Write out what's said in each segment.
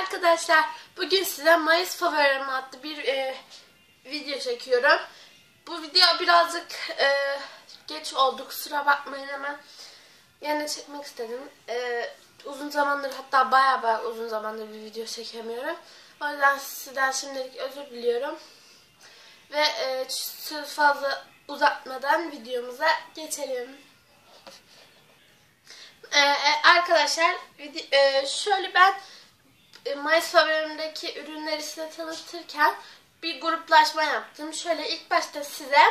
arkadaşlar. Bugün size Mayıs favorim adlı bir e, video çekiyorum. Bu video birazcık e, geç oldu. Kusura bakmayın hemen. Yine çekmek istedim. E, uzun zamandır hatta baya baya uzun zamandır bir video çekemiyorum. O yüzden sizden şimdilik özür diliyorum. Ve e, söz fazla uzatmadan videomuza geçelim. Ee, arkadaşlar e, şöyle ben Mayıs favorimdeki ürünleri size tanıtırken bir gruplaşma yaptım. Şöyle ilk başta size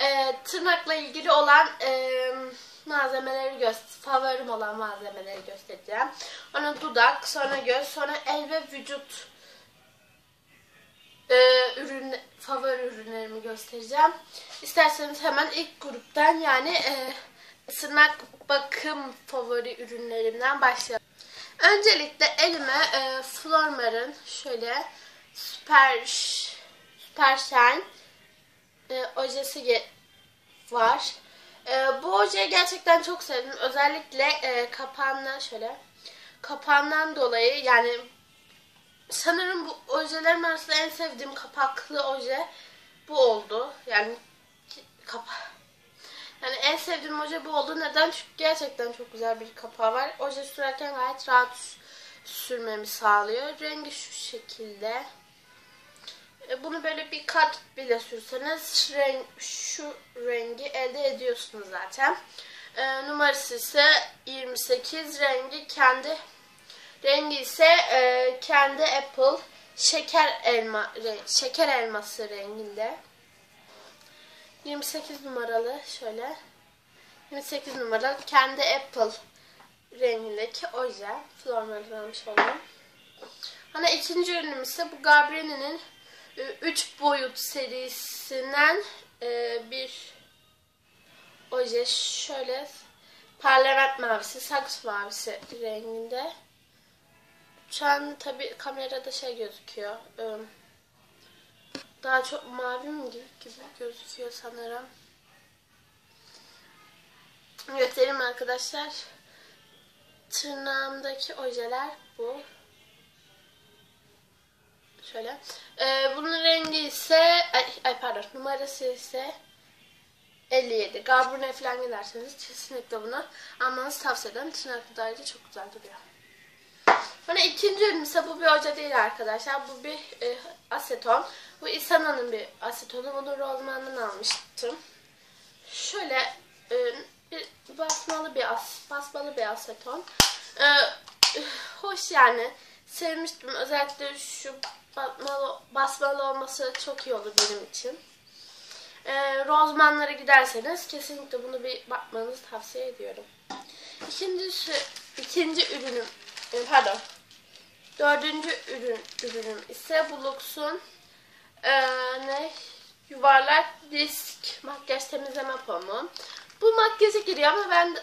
e, tırnakla ilgili olan e, malzemeleri göster favorim olan malzemeleri göstereceğim. Ona dudak, sonra göz, sonra el ve vücut e, ürün favori ürünlerimi göstereceğim. İsterseniz hemen ilk gruptan yani e, tırnak bakım favori ürünlerimden başlayalım. Öncelikle elime e, Flormar'ın şöyle Super Super Shine e, ojesi var. E, bu ojeyi gerçekten çok sevdim. Özellikle e, kapağından şöyle kapağından dolayı yani sanırım bu ojelerim arasında en sevdiğim kapaklı oje bu oldu. Yani kapak yani en sevdiğim oje bu oldu. Neden? Çünkü gerçekten çok güzel bir kapağı var. Oje sürerken gayet rahat sürmemi sağlıyor. Rengi şu şekilde. E, bunu böyle bir kat bile sürseniz renk, şu rengi elde ediyorsunuz zaten. E, numarası ise 28. Rengi kendi rengi ise e, kendi Apple şeker elma şeker elması renginde. 28 numaralı şöyle 28 numaralı kendi Apple rengindeki oje Flormar'dan almış oldum. Hani ikinci ürünüm ise bu Gabrielle'nin 3 boyut serisinden e, bir oje şöyle parlament mavisi, saks mavisi renginde. Şu an tabi kamerada şey gözüküyor. Daha çok mavi mi gibi, gözüküyor sanırım. Göstereyim arkadaşlar. Tırnağımdaki ojeler bu. Şöyle. Ee, bunun rengi ise ay, ay pardon numarası ise 57. Gabrune falan giderseniz kesinlikle bunu almanızı tavsiye ederim. Tırnaklı da çok güzel duruyor. Sonra ikinci ürün ise bu bir oje değil arkadaşlar. Bu bir e, aseton. Bu Isana'nın bir asetonu. Bunu Rozman'dan almıştım. Şöyle e, bir basmalı bir as, basmalı bir aseton. E, hoş yani. Sevmiştim. Özellikle şu basmalı, basmalı olması çok iyi olur benim için. E, Rozmanlara giderseniz kesinlikle bunu bir bakmanızı tavsiye ediyorum. İkincisi, ikinci ürünüm, e, pardon, dördüncü ürün, ürünüm ise bu Lux'un e, ne yuvarlak disk makyaj temizleme pamuğu. Bu makyaja giriyor ama ben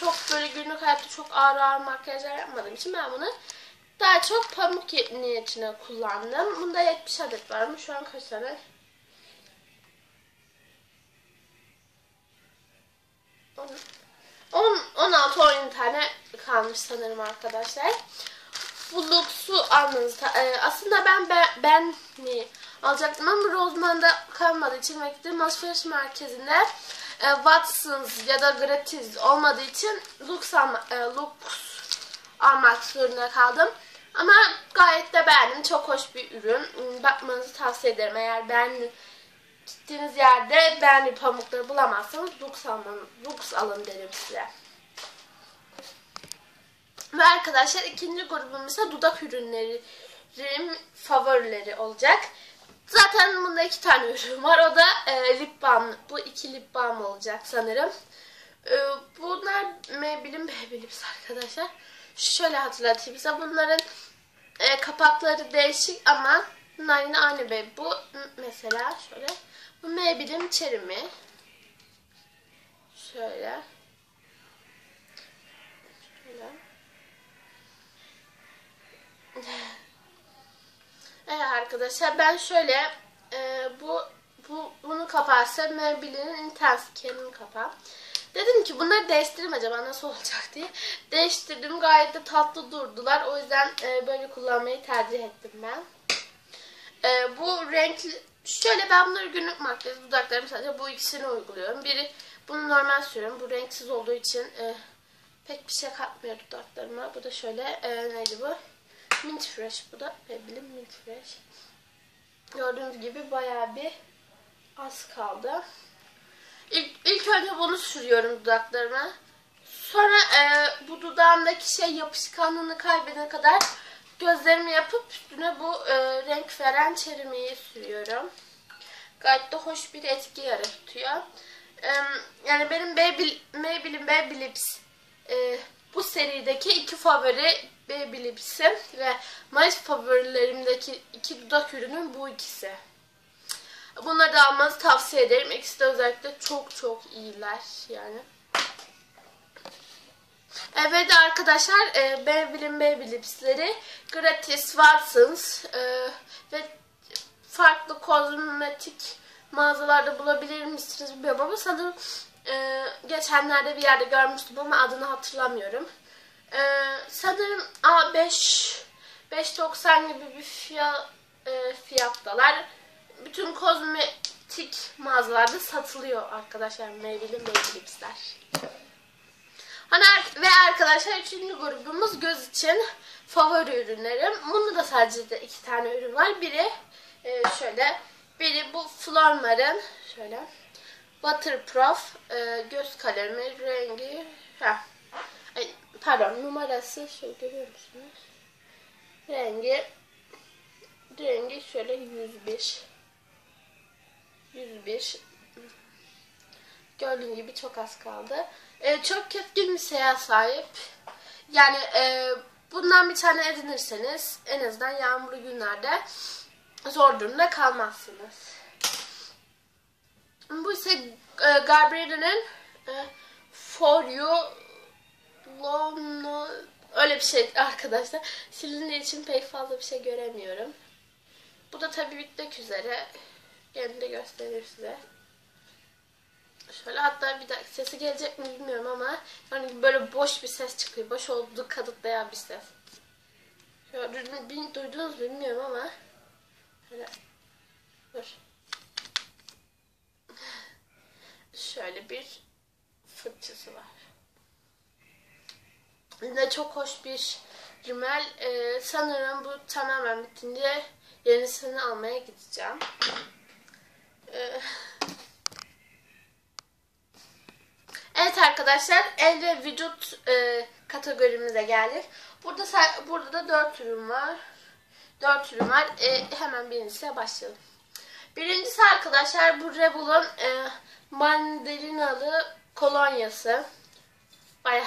çok böyle günlük hayatta çok ağır ağır makyajlar yapmadığım için ben bunu daha çok pamuk niyetine kullandım. Bunda 70 adet var mı? Şu an kaç tane? 16-17 tane kalmış sanırım arkadaşlar. Bu Lux'u almanızı e, aslında ben ben, ben mi alacaktım ama Roseman'da kalmadığı için ve gittiğim alışveriş merkezinde e, Watsons ya da gratis olmadığı için Lux, alma, e, Lux almak zorunda kaldım. Ama gayet de beğendim. Çok hoş bir ürün. Bakmanızı tavsiye ederim. Eğer ben gittiğiniz yerde beğendiği pamukları bulamazsanız Lux, alman, Lux alın derim size. Ve arkadaşlar ikinci grubum ise dudak ürünlerim favorileri olacak. Zaten bunda iki tane ürün var. O da e, lip balm. Bu iki lip balm olacak sanırım. E, bunlar Maybelline Babylips arkadaşlar. Şöyle hatırlatayım size. Bunların e, kapakları değişik ama bunlar yine aynı bey. Bu mesela şöyle. Bu Maybelline Cherry Şöyle. Şöyle. Evet arkadaşlar ben şöyle e, bu bu bunu kaparsa Maybelline'in Intense Care'in kapağı. Dedim ki bunları değiştireyim acaba nasıl olacak diye. Değiştirdim gayet de tatlı durdular. O yüzden e, böyle kullanmayı tercih ettim ben. E, bu renkli şöyle ben bunları günlük makyaj dudaklarım sadece bu ikisini uyguluyorum. Biri bunu normal sürüyorum. Bu renksiz olduğu için e, pek bir şey katmıyor dudaklarıma. Bu da şöyle e, neydi bu? Mint Fresh bu da. Maybelline Mint Fresh. Gördüğünüz gibi bayağı bir az kaldı. İlk, ilk önce bunu sürüyorum dudaklarıma. Sonra e, bu dudağımdaki şey yapışkanlığını kaybedene kadar gözlerimi yapıp üstüne bu e, renk veren çerimeyi sürüyorum. Gayet de hoş bir etki yaratıyor. E, yani benim Maybelline, Maybelline Baby Lips e, bu serideki iki favori Baby Lips'im ve Mayıs favorilerimdeki iki dudak ürünüm bu ikisi. Bunları da almanızı tavsiye ederim. İkisi de özellikle çok çok iyiler yani. Evet arkadaşlar e, Maybelline Baby Lips'leri gratis Watsons e, ve farklı kozmetik mağazalarda bulabilir misiniz bilmiyorum ama sanırım e, geçenlerde bir yerde görmüştüm ama adını hatırlamıyorum. E, sanırım A5 5.90 gibi bir fiyat, e, fiyattalar. Bütün kozmetik mağazalarda satılıyor arkadaşlar Maybelline Baby Lips'ler. Hani ve arkadaşlar üçüncü grubumuz göz için favori ürünlerim. Bunda da sadece de iki tane ürün var. Biri e, şöyle, biri bu Flormar'ın şöyle Waterproof e, göz kalemi rengi. Ay, pardon numarası şöyle görüyor musunuz? Rengi rengi şöyle 101 101 Gördüğün gibi çok az kaldı. Ee, çok keskin bir şeye sahip. Yani e, bundan bir tane edinirseniz en azından yağmurlu günlerde zor durumda kalmazsınız. Bu ise e, Gabriela'nın e, For You Lone öyle bir şey arkadaşlar. Silindiği için pek fazla bir şey göremiyorum. Bu da tabii bitmek üzere. Gene de göstereyim size. Şöyle hatta bir dakika sesi gelecek mi bilmiyorum ama yani böyle boş bir ses çıkıyor. Boş olduğu kanıtlayan bir ses. Şöyle duydunuz mu bilmiyorum ama şöyle dur. Şöyle bir fırçası var. Yine çok hoş bir rimel. Ee, sanırım bu tamamen bitince yenisini almaya gideceğim. Ee, Evet arkadaşlar el ve vücut e, kategorimize geldik. Burada burada da 4 ürün var. 4 ürün var. E, hemen birincisiyle başlayalım. Birincisi arkadaşlar bu Rebel'ın e, mandalinalı kolonyası. Bayağı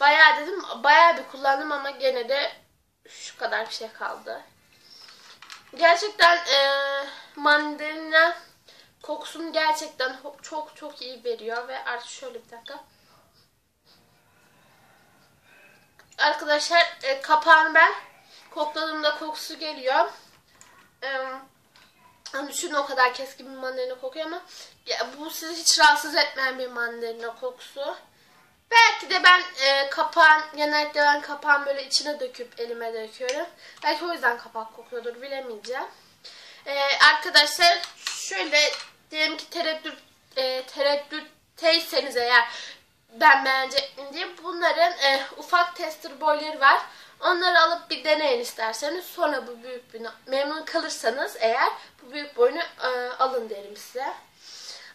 bayağı dedim bayağı bir kullandım ama gene de şu kadar bir şey kaldı. Gerçekten e, mandalina Kokusunu gerçekten çok çok iyi veriyor ve artık şöyle bir dakika. Arkadaşlar e, kapağını ben kokladığımda kokusu geliyor. E, düşünün o kadar keskin bir mandalina kokuyor ama ya, bu sizi hiç rahatsız etmeyen bir mandalina kokusu. Belki de ben e, kapağın, genellikle ben kapağın böyle içine döküp elime döküyorum. Belki o yüzden kapak kokuyordur bilemeyeceğim. E, arkadaşlar şöyle diyelim ki tereddüt e, tereddütteyseniz eğer ben beğenecek miyim diye bunların e, ufak tester boyları var. Onları alıp bir deneyin isterseniz. Sonra bu büyük bir memnun kalırsanız eğer büyük boyunu e, alın derim size.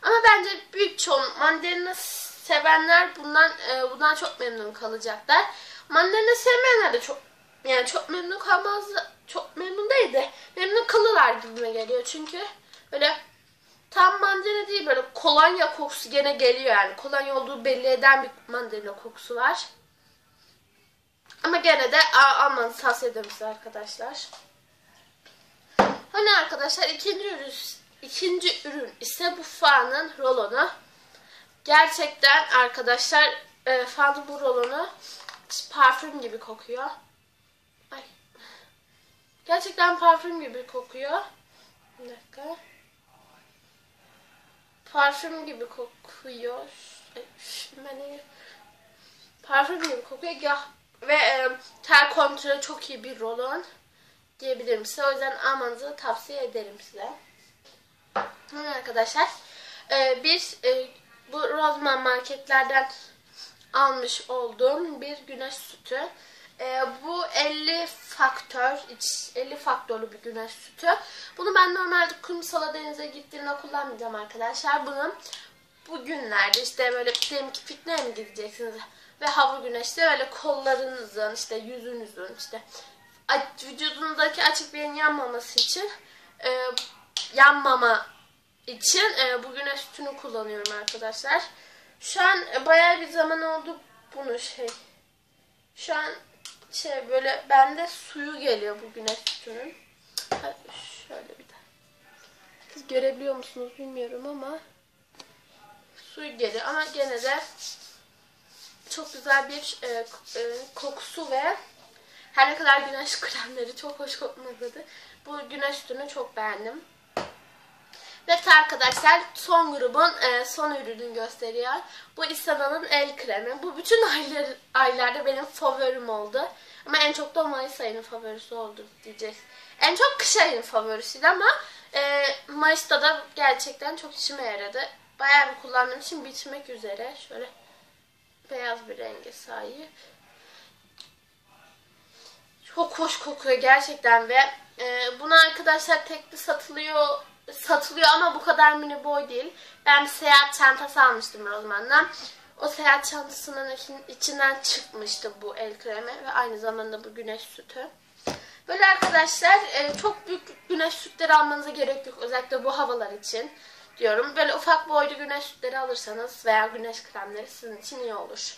Ama bence büyük çoğun mandalina sevenler bundan e, bundan çok memnun kalacaklar. Mandalina sevmeyenler de çok yani çok memnun kalmaz çok memnun değil de memnun kalırlar gibime geliyor. Çünkü öyle Tam mandalina değil böyle kolonya kokusu gene geliyor yani. Kolonya olduğu belli eden bir mandalina kokusu var. Ama gene de almanızı tavsiye ederim size arkadaşlar. Hani arkadaşlar ikinci ürün, ikinci ürün ise bu fanın rolonu. Gerçekten arkadaşlar e, fanın bu rolonu parfüm gibi kokuyor. Ay. Gerçekten parfüm gibi kokuyor. Bir dakika parfüm gibi kokuyor. De- parfüm gibi kokuyor. Ve e, ter kontrolü çok iyi bir rolon diyebilirim size. O yüzden almanızı tavsiye ederim size. Evet arkadaşlar. E, biz e, bu Rozman marketlerden almış olduğum bir güneş sütü. E, bu 50 faktör, iç- 50 faktörlü bir güneş sütü. Bunu ben normalde kumsala denize gittiğimde kullanmayacağım arkadaşlar. Bunu bugünlerde işte böyle diyelim ki pikniğe mi gideceksiniz ve hava güneşli böyle kollarınızın işte yüzünüzün işte vücudunuzdaki açık bir yerin yanmaması için e, yanmama için e, bu güneş sütünü kullanıyorum arkadaşlar. Şu an e, bayağı bir zaman oldu bunu şey. Şu an şey böyle bende suyu geliyor bu güneş sütünün. Ha, Şöyle bir de. Siz görebiliyor musunuz bilmiyorum ama suyu geliyor ama gene de çok güzel bir e, e, kokusu ve her ne kadar güneş kremleri çok hoş kokmadı. Bu güneş sütünü çok beğendim. Evet arkadaşlar son grubun e, son ürününü gösteriyor. Bu Isana'nın el kremi. Bu bütün aylar, aylarda benim favorim oldu. Ama en çok da Mayıs ayının favorisi oldu diyeceğiz. En çok kış ayının favorisiydi ama e, Mayıs'ta da gerçekten çok işime yaradı. Bayağı bir kullandığım için bitmek üzere. Şöyle beyaz bir renge sahip. Çok hoş kokuyor gerçekten ve e, bunu arkadaşlar tekli satılıyor satılıyor ama bu kadar mini boy değil. Ben bir seyahat çantası almıştım Rozman'dan. O seyahat çantasının için- içinden çıkmıştı bu el kremi ve aynı zamanda bu güneş sütü. Böyle arkadaşlar e, çok büyük güneş sütleri almanıza gerek yok. Özellikle bu havalar için diyorum. Böyle ufak boylu güneş sütleri alırsanız veya güneş kremleri sizin için iyi olur.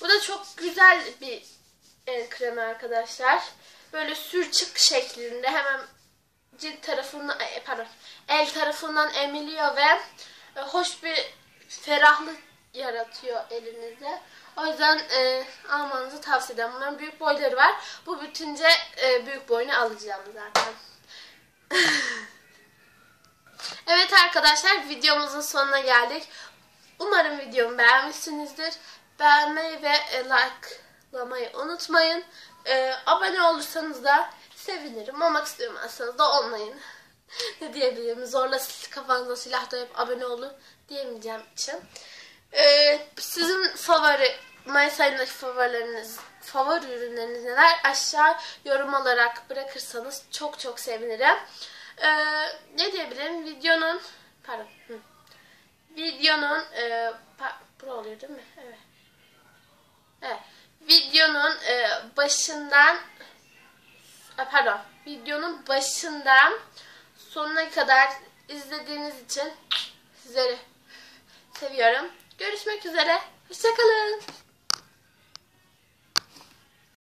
Bu da çok güzel bir el kremi arkadaşlar. Böyle sürçük şeklinde hemen cilt tarafından ay, pardon el tarafından emiliyor ve e, hoş bir ferahlık yaratıyor elinizde. O yüzden e, almanızı tavsiye ederim. Bunların büyük boyları var. Bu bütünce e, büyük boyunu alacağım zaten. evet arkadaşlar videomuzun sonuna geldik. Umarım videomu beğenmişsinizdir. Beğenmeyi ve e, likelamayı unutmayın. E, abone olursanız da sevinirim. Olmak istemezseniz de olmayın. ne diyebilirim? Zorla kafanıza silah dayayıp abone olun diyemeyeceğim için. E, sizin favori Mayıs ayındaki favorileriniz, favori ürünleriniz neler? Aşağı yorum olarak bırakırsanız çok çok sevinirim. E, ne diyebilirim? Videonun pardon. Hı. Videonun e, pa, bu oluyor değil mi? Evet. Evet. Videonun e, başından Ay, pardon. Videonun başından sonuna kadar izlediğiniz için sizleri seviyorum. Görüşmek üzere. Hoşçakalın.